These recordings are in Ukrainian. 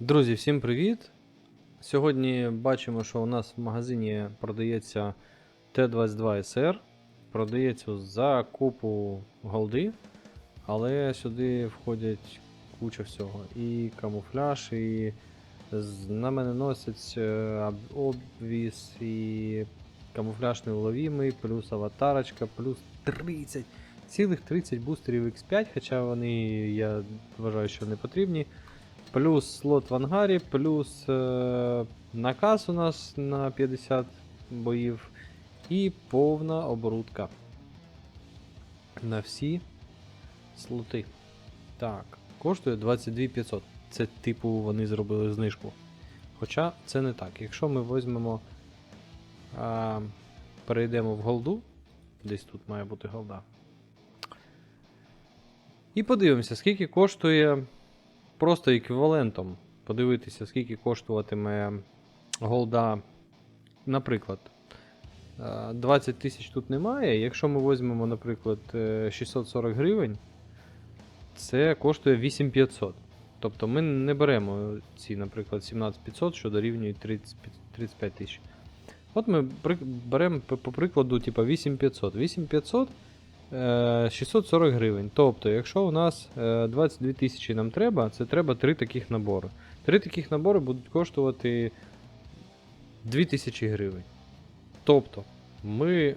Друзі, всім привіт! Сьогодні бачимо, що у нас в магазині продається Т-22СР. Продається за купу голди, але сюди входять куча всього. І камуфляж, і знаменоносець, е, об- обвіс, і камуфляж невловімий, плюс аватарочка, плюс 30. Цілих 30 бустерів X5, хоча вони, я вважаю, що не потрібні. Плюс слот в ангарі, плюс е, наказ у нас на 50 боїв. І повна оборудка. На всі слоти. Так, коштує 22 500. Це типу вони зробили знижку. Хоча це не так. Якщо ми візьмемо. А, перейдемо в голду. Десь тут має бути голда. І подивимося, скільки коштує просто еквівалентом подивитися, скільки коштуватиме голда. Наприклад, е, 20 тисяч тут немає. Якщо ми візьмемо, наприклад, е, 640 гривень, це коштує 8500. Тобто ми не беремо ці, наприклад, 17500, що дорівнює 30 35 тисяч. От ми беремо по, прикладу, типа 8500. 8500 е, 640 гривень. Тобто, якщо у нас е, 22 тисячі нам треба, це треба 3 таких набори. 3 таких набори будуть коштувати 2000 гривень. Тобто, ми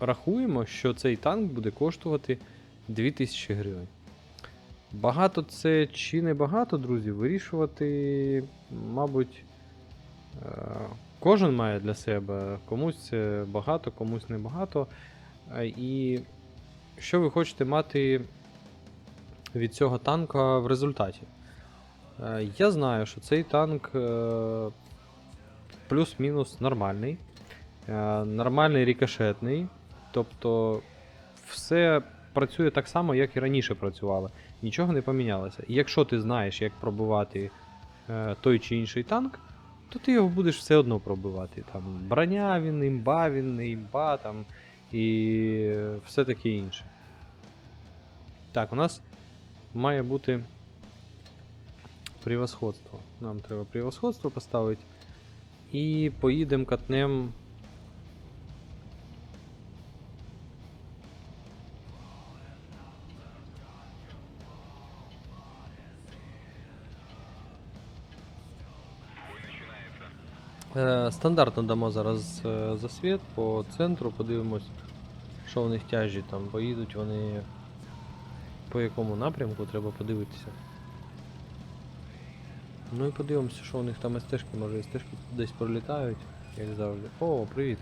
рахуємо, що цей танк буде коштувати 2000 гривень. Багато це чи не багато, друзі, вирішувати, мабуть, е, кожен має для себе. Комусь це багато, комусь не багато. Е, І що ви хочете мати від цього танка в результаті? Е, Я знаю, що цей танк е, плюс-мінус нормальний, е, нормальний рікошетний. Тобто все працює так само, як і раніше працювало. Нічого не помінялося. І якщо ти знаєш, як пробивати е, той чи інший танк, то ти його будеш все одно пробивати. Там броня він, імба він, імба, там, і все таке інше. Так, у нас має бути превосходство. Нам треба превосходство поставити. І поїдемо катнем. Стандартно дамо зараз е, засвіт по центру, подивимось, що в них тяжі там, поїдуть вони по якому напрямку, треба подивитися. Ну і подивимося, що у них там стежки, може стежки десь пролітають, як завжди. О, привіт.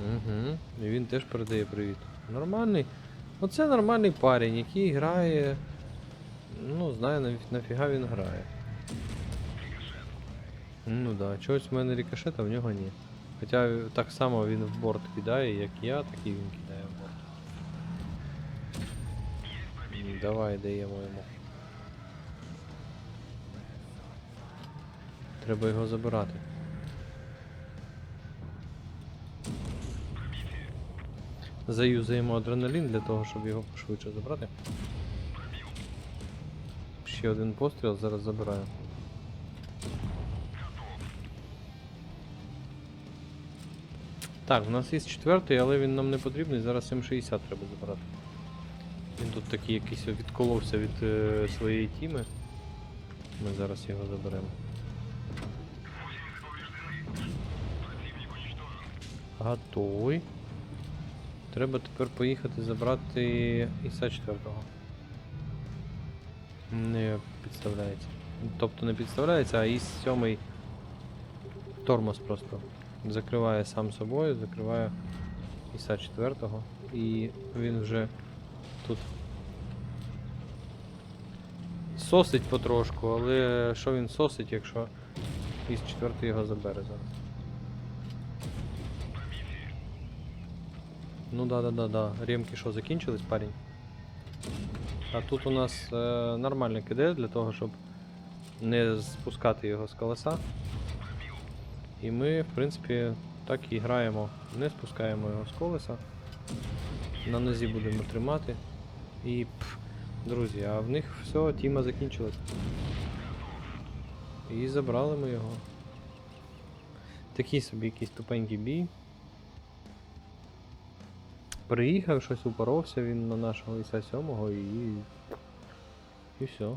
Угу. І він теж передає привіт. Нормальний. Оце нормальний парень, який грає. Ну, знаю нафіга він грає. Ну да, чогось в мене рикошет, а в нього ні. Хоча так само він в борт кидає, як я, так і він кидає в борт. Давай даємо йому. Треба його забирати. Заюзаємо адреналін для того, щоб його пошвидше забрати. Ще один постріл, зараз забираю. Так, в нас є четвертий, але він нам не потрібний, зараз М60 треба забирати. Він тут такий якийсь відколовся від е, своєї тіми. Ми зараз його заберемо. Готовий. Треба тепер поїхати забрати Іса 4. Не підставляється. Тобто не підставляється, а Іс 7 тормоз просто. Закриває сам собою, закриває Іса 4 і він вже тут сосить потрошку, але що він сосить, якщо Іс 4 його забере зараз. Ну да, да, да, да. Ремки що, закінчились, парень? А тут у нас е, нормальний КД для того, щоб не спускати його з колеса. І ми, в принципі, так і граємо. Не спускаємо його з колеса. На нозі будемо тримати. І пф, Друзі, а в них все, тіма закінчилась. І забрали ми його. Такий собі якийсь тупенький бій. Приїхав, щось упоровся він на нашого Іса 7 і. І все.